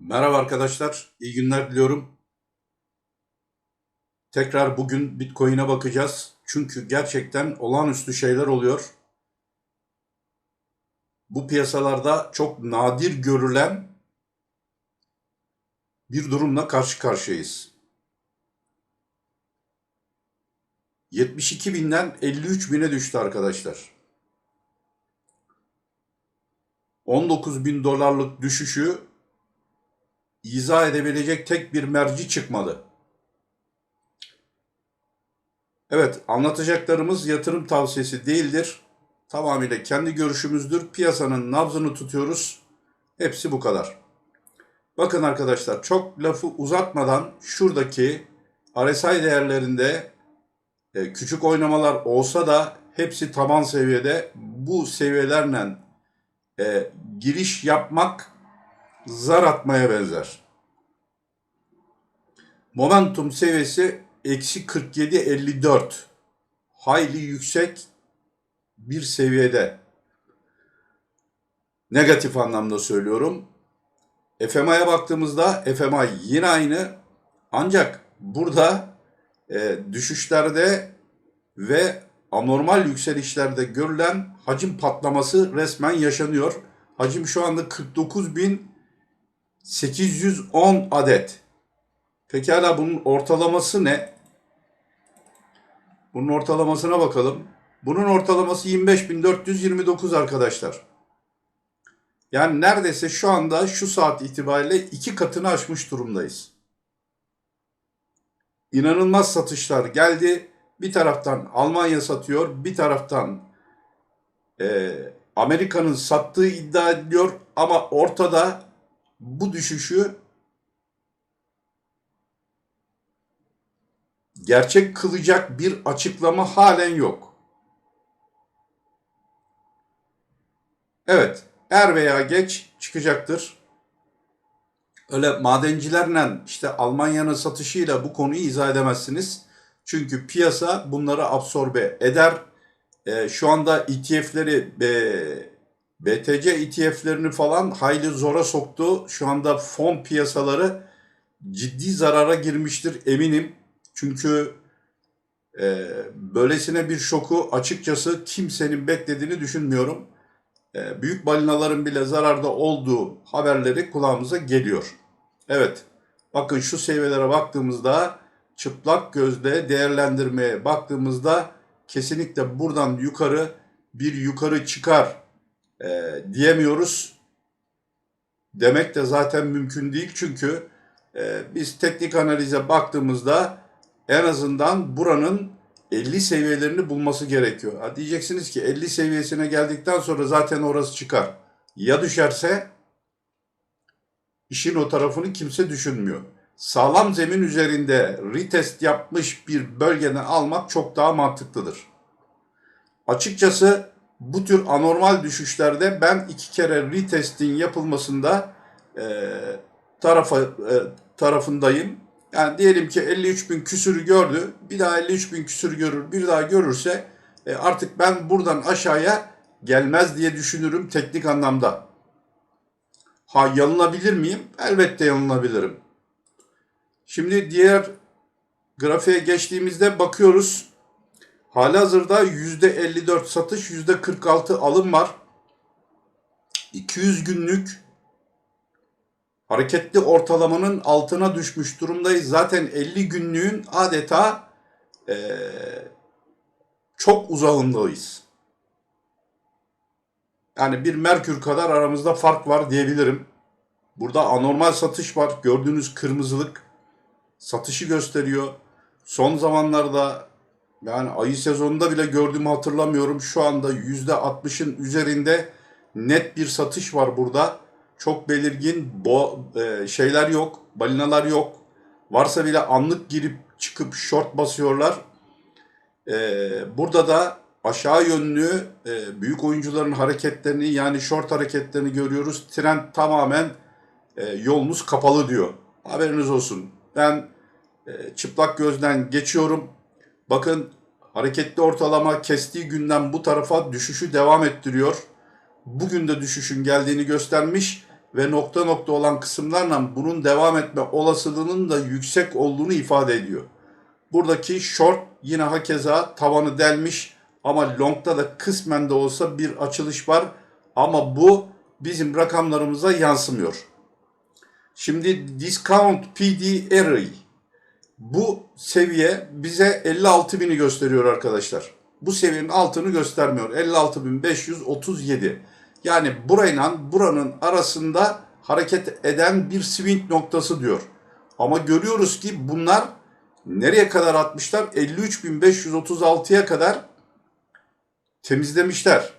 Merhaba arkadaşlar, iyi günler diliyorum. Tekrar bugün Bitcoin'e bakacağız. Çünkü gerçekten olağanüstü şeyler oluyor. Bu piyasalarda çok nadir görülen bir durumla karşı karşıyayız. 72 binden 53 bine düştü arkadaşlar. 19 bin dolarlık düşüşü izah edebilecek tek bir merci çıkmadı. Evet, anlatacaklarımız yatırım tavsiyesi değildir. Tamamıyla kendi görüşümüzdür. Piyasanın nabzını tutuyoruz. Hepsi bu kadar. Bakın arkadaşlar çok lafı uzatmadan şuradaki RSI değerlerinde e, küçük oynamalar olsa da hepsi taban seviyede. Bu seviyelerle e, giriş yapmak zar atmaya benzer. Momentum seviyesi eksi 47.54. Hayli yüksek bir seviyede. Negatif anlamda söylüyorum. FMA'ya baktığımızda FMA yine aynı. Ancak burada e, düşüşlerde ve anormal yükselişlerde görülen hacim patlaması resmen yaşanıyor. Hacim şu anda 49.810 adet. Pekala bunun ortalaması ne? Bunun ortalamasına bakalım. Bunun ortalaması 25.429 arkadaşlar. Yani neredeyse şu anda şu saat itibariyle iki katını aşmış durumdayız. İnanılmaz satışlar geldi. Bir taraftan Almanya satıyor, bir taraftan e, Amerika'nın sattığı iddia ediliyor ama ortada bu düşüşü gerçek kılacak bir açıklama halen yok. Evet, er veya geç çıkacaktır. Öyle madencilerle işte Almanya'nın satışıyla bu konuyu izah edemezsiniz. Çünkü piyasa bunları absorbe eder. E, şu anda ETF'leri e, BTC ETF'lerini falan hayli zora soktu. Şu anda fon piyasaları ciddi zarara girmiştir eminim. Çünkü e, böylesine bir şoku açıkçası kimsenin beklediğini düşünmüyorum. E, büyük balinaların bile zararda olduğu haberleri kulağımıza geliyor. Evet, bakın şu seviyelere baktığımızda çıplak gözle değerlendirmeye baktığımızda kesinlikle buradan yukarı bir yukarı çıkar e, diyemiyoruz. Demek de zaten mümkün değil çünkü e, biz teknik analize baktığımızda en azından buranın 50 seviyelerini bulması gerekiyor. Ha diyeceksiniz ki 50 seviyesine geldikten sonra zaten orası çıkar. Ya düşerse işin o tarafını kimse düşünmüyor. Sağlam zemin üzerinde retest yapmış bir bölgeden almak çok daha mantıklıdır. Açıkçası bu tür anormal düşüşlerde ben iki kere retestin yapılmasında e, tarafa e, tarafındayım. Yani diyelim ki 53 bin küsürü gördü. Bir daha 53 bin küsürü görür. Bir daha görürse e, artık ben buradan aşağıya gelmez diye düşünürüm teknik anlamda. Ha yanılabilir miyim? Elbette yanılabilirim. Şimdi diğer grafiğe geçtiğimizde bakıyoruz. Halihazırda %54 satış, %46 alım var. 200 günlük hareketli ortalamanın altına düşmüş durumdayız. Zaten 50 günlüğün adeta e, çok uzağındayız. Yani bir Merkür kadar aramızda fark var diyebilirim. Burada anormal satış var. Gördüğünüz kırmızılık satışı gösteriyor. Son zamanlarda yani ayı sezonunda bile gördüğümü hatırlamıyorum. Şu anda %60'ın üzerinde net bir satış var burada çok belirgin bo e, şeyler yok, balinalar yok. Varsa bile anlık girip çıkıp short basıyorlar. E, burada da aşağı yönlü e, büyük oyuncuların hareketlerini yani short hareketlerini görüyoruz. Trend tamamen e, yolunuz kapalı diyor. Haberiniz olsun. Ben e, çıplak gözden geçiyorum. Bakın hareketli ortalama kestiği günden bu tarafa düşüşü devam ettiriyor. Bugün de düşüşün geldiğini göstermiş ve nokta nokta olan kısımlarla bunun devam etme olasılığının da yüksek olduğunu ifade ediyor. Buradaki short yine hakeza tavanı delmiş ama long'da da kısmen de olsa bir açılış var ama bu bizim rakamlarımıza yansımıyor. Şimdi discount PD array bu seviye bize 56 bini gösteriyor arkadaşlar. Bu seviyenin altını göstermiyor. 56.537. Yani burayla buranın arasında hareket eden bir swing noktası diyor. Ama görüyoruz ki bunlar nereye kadar atmışlar? 53.536'ya kadar temizlemişler.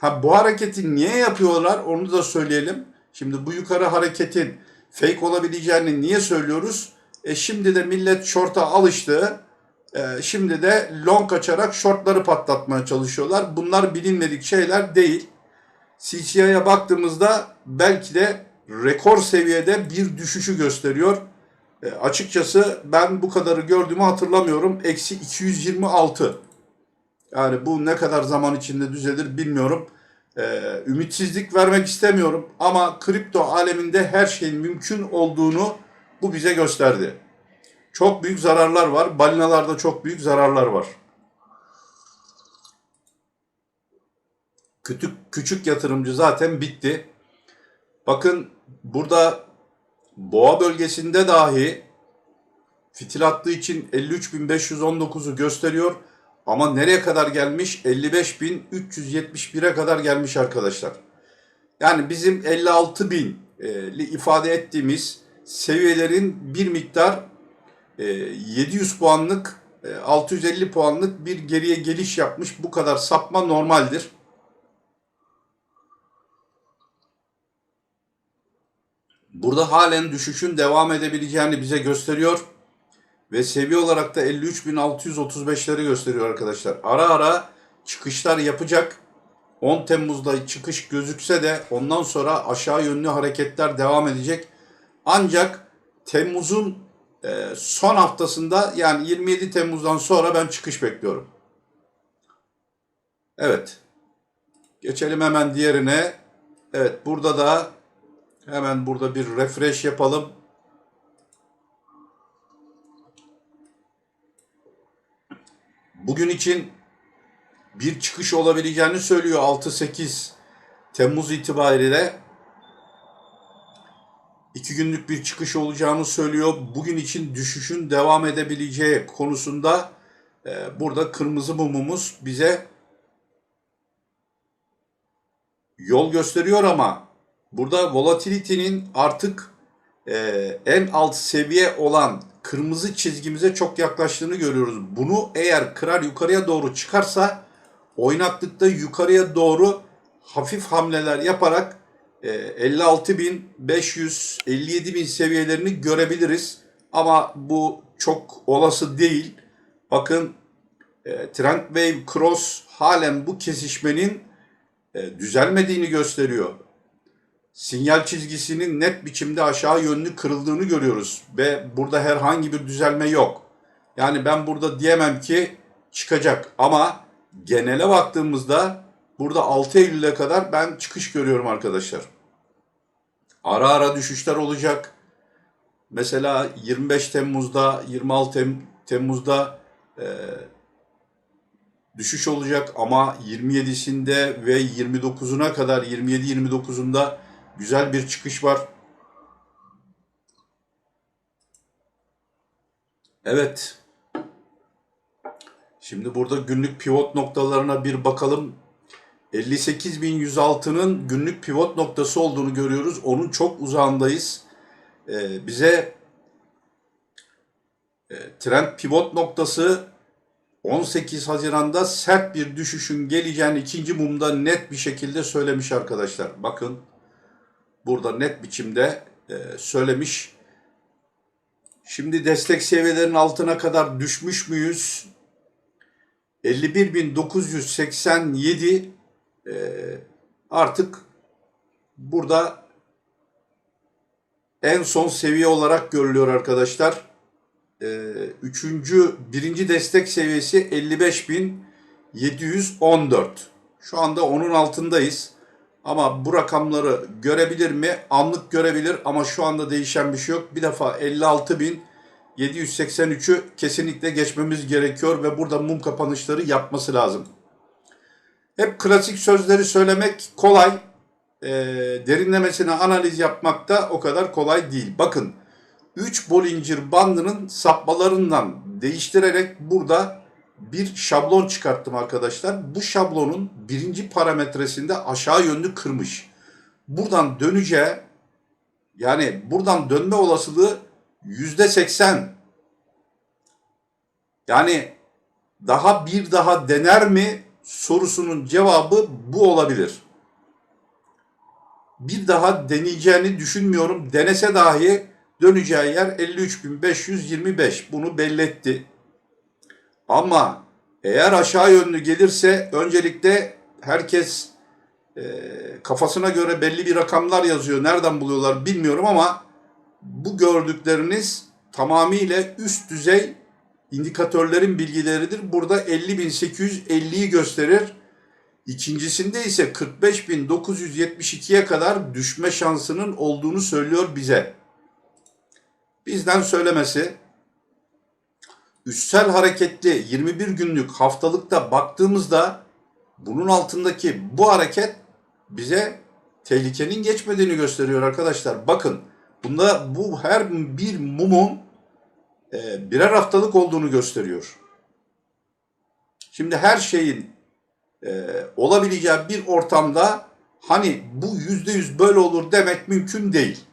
Ha bu hareketi niye yapıyorlar onu da söyleyelim. Şimdi bu yukarı hareketin fake olabileceğini niye söylüyoruz? E şimdi de millet short'a alıştı. E, şimdi de long açarak shortları patlatmaya çalışıyorlar. Bunlar bilinmedik şeyler değil. CCI'ye baktığımızda belki de rekor seviyede bir düşüşü gösteriyor. E, açıkçası ben bu kadarı gördüğümü hatırlamıyorum. Eksi 226. Yani bu ne kadar zaman içinde düzelir bilmiyorum. Ee, ümitsizlik vermek istemiyorum ama kripto aleminde her şeyin mümkün olduğunu bu bize gösterdi. Çok büyük zararlar var. Balinalarda çok büyük zararlar var. Küçük, küçük yatırımcı zaten bitti. Bakın burada boğa bölgesinde dahi fitil attığı için 53.519'u gösteriyor. Ama nereye kadar gelmiş? 55.371'e kadar gelmiş arkadaşlar. Yani bizim 56.000'li ifade ettiğimiz seviyelerin bir miktar e, 700 puanlık, e, 650 puanlık bir geriye geliş yapmış. Bu kadar sapma normaldir. Burada halen düşüşün devam edebileceğini bize gösteriyor. Ve seviye olarak da 53.635'leri gösteriyor arkadaşlar. Ara ara çıkışlar yapacak. 10 Temmuz'da çıkış gözükse de ondan sonra aşağı yönlü hareketler devam edecek. Ancak Temmuz'un e, son haftasında yani 27 Temmuz'dan sonra ben çıkış bekliyorum. Evet. Geçelim hemen diğerine. Evet burada da hemen burada bir refresh yapalım. bugün için bir çıkış olabileceğini söylüyor 6-8 Temmuz itibariyle. İki günlük bir çıkış olacağını söylüyor. Bugün için düşüşün devam edebileceği konusunda e, burada kırmızı mumumuz bize yol gösteriyor ama burada volatility'nin artık e, en alt seviye olan kırmızı çizgimize çok yaklaştığını görüyoruz. Bunu eğer kırar yukarıya doğru çıkarsa oynaklıkta yukarıya doğru hafif hamleler yaparak 56.500 e, 57.000 seviyelerini görebiliriz. Ama bu çok olası değil. Bakın e, Trend Wave Cross halen bu kesişmenin e, düzelmediğini gösteriyor sinyal çizgisinin net biçimde aşağı yönlü kırıldığını görüyoruz ve burada herhangi bir düzelme yok. Yani ben burada diyemem ki çıkacak ama genele baktığımızda burada 6 Eylül'e kadar ben çıkış görüyorum arkadaşlar. Ara ara düşüşler olacak. Mesela 25 Temmuz'da, 26 Temmuz'da e, düşüş olacak ama 27'sinde ve 29'una kadar 27-29'unda Güzel bir çıkış var. Evet. Şimdi burada günlük pivot noktalarına bir bakalım. 58.106'nın günlük pivot noktası olduğunu görüyoruz. Onun çok uzağındayız. Ee, bize e, trend pivot noktası 18 Haziran'da sert bir düşüşün geleceğini ikinci mumda net bir şekilde söylemiş arkadaşlar. Bakın burada net biçimde e, söylemiş. Şimdi destek seviyelerinin altına kadar düşmüş müyüz? 51.987 e, artık burada en son seviye olarak görülüyor arkadaşlar. E, üçüncü, birinci destek seviyesi 55.714. Şu anda onun altındayız. Ama bu rakamları görebilir mi? Anlık görebilir ama şu anda değişen bir şey yok. Bir defa 56.783'ü kesinlikle geçmemiz gerekiyor ve burada mum kapanışları yapması lazım. Hep klasik sözleri söylemek kolay. E, derinlemesine analiz yapmak da o kadar kolay değil. Bakın 3 Bollinger bandının sapmalarından değiştirerek burada bir şablon çıkarttım arkadaşlar. Bu şablonun birinci parametresinde aşağı yönlü kırmış. Buradan döneceği yani buradan dönme olasılığı yüzde seksen. Yani daha bir daha dener mi sorusunun cevabı bu olabilir. Bir daha deneyeceğini düşünmüyorum. Denese dahi döneceği yer 53.525. Bunu belletti. Ama eğer aşağı yönlü gelirse öncelikle herkes e, kafasına göre belli bir rakamlar yazıyor. Nereden buluyorlar bilmiyorum ama bu gördükleriniz tamamıyla üst düzey indikatörlerin bilgileridir. Burada 50.850'yi gösterir. İkincisinde ise 45.972'ye kadar düşme şansının olduğunu söylüyor bize. Bizden söylemesi üstsel hareketli 21 günlük haftalıkta baktığımızda bunun altındaki bu hareket bize tehlikenin geçmediğini gösteriyor arkadaşlar. Bakın bunda bu her bir mumun e, birer haftalık olduğunu gösteriyor. Şimdi her şeyin e, olabileceği bir ortamda hani bu yüzde yüz böyle olur demek mümkün değil.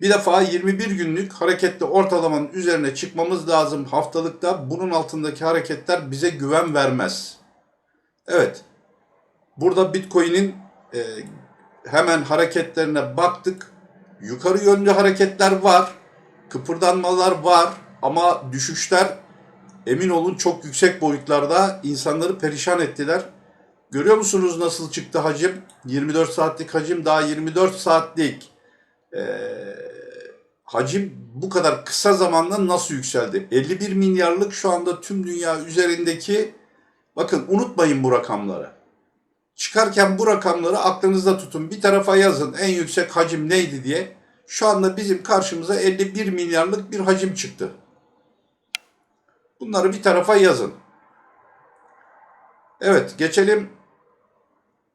Bir defa 21 günlük hareketli ortalamanın üzerine çıkmamız lazım haftalıkta. Bunun altındaki hareketler bize güven vermez. Evet. Burada Bitcoin'in e, hemen hareketlerine baktık. Yukarı yönlü hareketler var. Kıpırdanmalar var ama düşüşler emin olun çok yüksek boyutlarda insanları perişan ettiler. Görüyor musunuz nasıl çıktı hacim? 24 saatlik hacim daha 24 saatlik e, hacim bu kadar kısa zamanda nasıl yükseldi? 51 milyarlık şu anda tüm dünya üzerindeki bakın unutmayın bu rakamları. Çıkarken bu rakamları aklınızda tutun. Bir tarafa yazın en yüksek hacim neydi diye. Şu anda bizim karşımıza 51 milyarlık bir hacim çıktı. Bunları bir tarafa yazın. Evet geçelim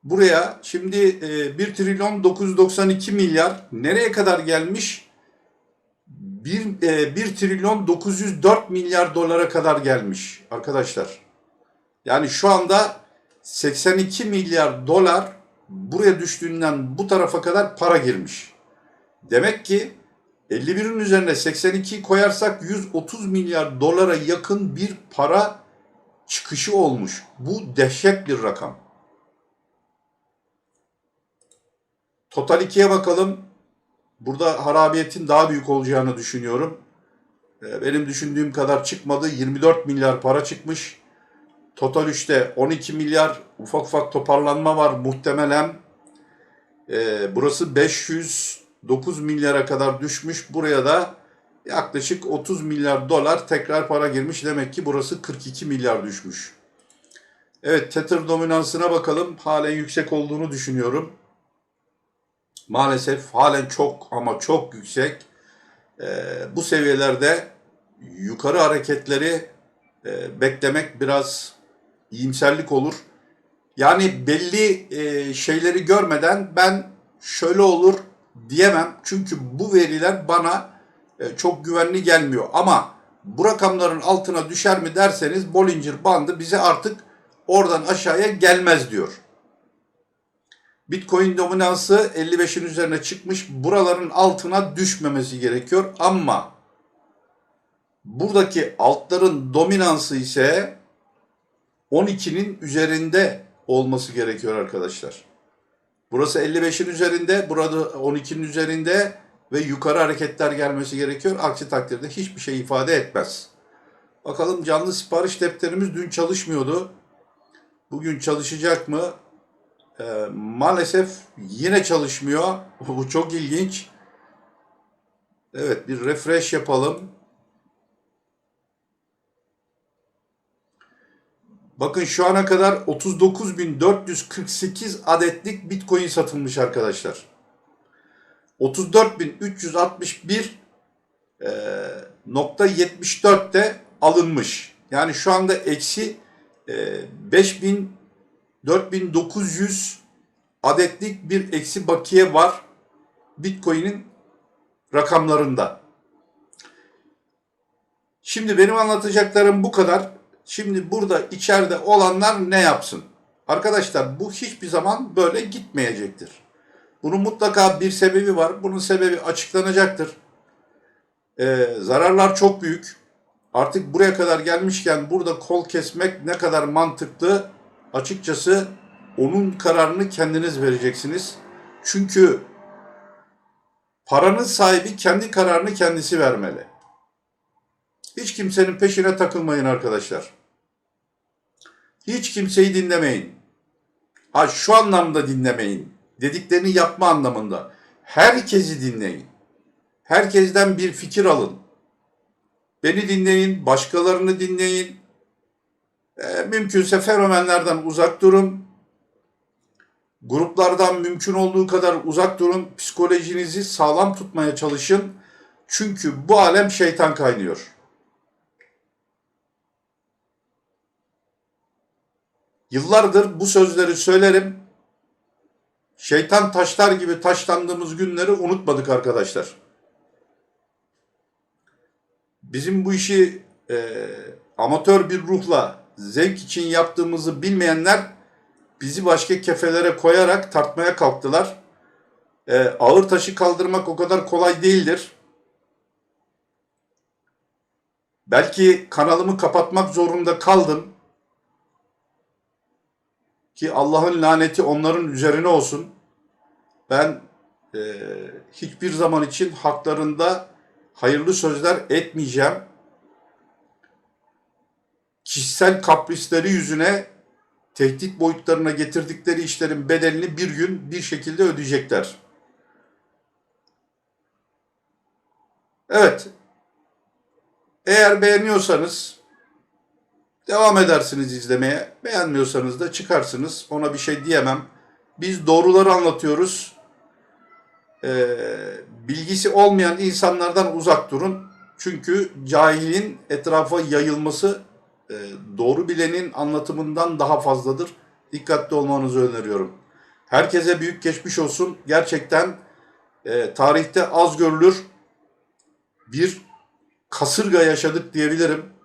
buraya. Şimdi e, 1 trilyon 992 milyar nereye kadar gelmiş? 1, e, 1 trilyon 904 milyar dolara kadar gelmiş arkadaşlar. Yani şu anda 82 milyar dolar buraya düştüğünden bu tarafa kadar para girmiş. Demek ki 51'in üzerine 82 koyarsak 130 milyar dolara yakın bir para çıkışı olmuş. Bu dehşet bir rakam. Total 2'ye bakalım. Burada harabiyetin daha büyük olacağını düşünüyorum. Ee, benim düşündüğüm kadar çıkmadı. 24 milyar para çıkmış. Total 3'te 12 milyar ufak ufak toparlanma var muhtemelen. Ee, burası 509 milyara kadar düşmüş. Buraya da yaklaşık 30 milyar dolar tekrar para girmiş. Demek ki burası 42 milyar düşmüş. Evet Tether dominansına bakalım. Halen yüksek olduğunu düşünüyorum. Maalesef halen çok ama çok yüksek. Ee, bu seviyelerde yukarı hareketleri e, beklemek biraz iyimserlik olur. Yani belli e, şeyleri görmeden ben şöyle olur diyemem. Çünkü bu veriler bana e, çok güvenli gelmiyor. Ama bu rakamların altına düşer mi derseniz Bollinger bandı bize artık oradan aşağıya gelmez diyor. Bitcoin dominansı 55'in üzerine çıkmış. Buraların altına düşmemesi gerekiyor ama buradaki altların dominansı ise 12'nin üzerinde olması gerekiyor arkadaşlar. Burası 55'in üzerinde, burada 12'nin üzerinde ve yukarı hareketler gelmesi gerekiyor. Aksi takdirde hiçbir şey ifade etmez. Bakalım canlı sipariş defterimiz dün çalışmıyordu. Bugün çalışacak mı? Ee, maalesef yine çalışmıyor. Bu çok ilginç. Evet bir refresh yapalım. Bakın şu ana kadar 39.448 adetlik Bitcoin satılmış arkadaşlar. 34.361 e, nokta 74 de alınmış. Yani şu anda eksi e, 5000 4900 adetlik bir eksi bakiye var Bitcoin'in rakamlarında. Şimdi benim anlatacaklarım bu kadar. Şimdi burada içeride olanlar ne yapsın? Arkadaşlar bu hiçbir zaman böyle gitmeyecektir. Bunun mutlaka bir sebebi var. Bunun sebebi açıklanacaktır. Ee, zararlar çok büyük. Artık buraya kadar gelmişken burada kol kesmek ne kadar mantıklı açıkçası onun kararını kendiniz vereceksiniz. Çünkü paranın sahibi kendi kararını kendisi vermeli. Hiç kimsenin peşine takılmayın arkadaşlar. Hiç kimseyi dinlemeyin. Ha şu anlamda dinlemeyin. Dediklerini yapma anlamında. Herkesi dinleyin. Herkesten bir fikir alın. Beni dinleyin, başkalarını dinleyin. E, mümkünse fenomenlerden uzak durun. Gruplardan mümkün olduğu kadar uzak durun. Psikolojinizi sağlam tutmaya çalışın. Çünkü bu alem şeytan kaynıyor. Yıllardır bu sözleri söylerim. Şeytan taşlar gibi taşlandığımız günleri unutmadık arkadaşlar. Bizim bu işi e, amatör bir ruhla zevk için yaptığımızı bilmeyenler bizi başka kefelere koyarak tartmaya kalktılar. E, ağır taşı kaldırmak o kadar kolay değildir. Belki kanalımı kapatmak zorunda kaldım ki Allah'ın laneti onların üzerine olsun. Ben e, hiçbir zaman için haklarında hayırlı sözler etmeyeceğim. Kişisel kaprisleri yüzüne tehdit boyutlarına getirdikleri işlerin bedelini bir gün bir şekilde ödeyecekler. Evet. Eğer beğeniyorsanız Devam edersiniz izlemeye. Beğenmiyorsanız da çıkarsınız. Ona bir şey diyemem. Biz doğruları anlatıyoruz. Ee, bilgisi olmayan insanlardan uzak durun. Çünkü cahilin etrafa yayılması e, doğru bilenin anlatımından daha fazladır. Dikkatli olmanızı öneriyorum. Herkese büyük geçmiş olsun. Gerçekten e, tarihte az görülür bir kasırga yaşadık diyebilirim.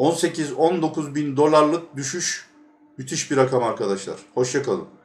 18-19 bin dolarlık düşüş müthiş bir rakam arkadaşlar. Hoşçakalın.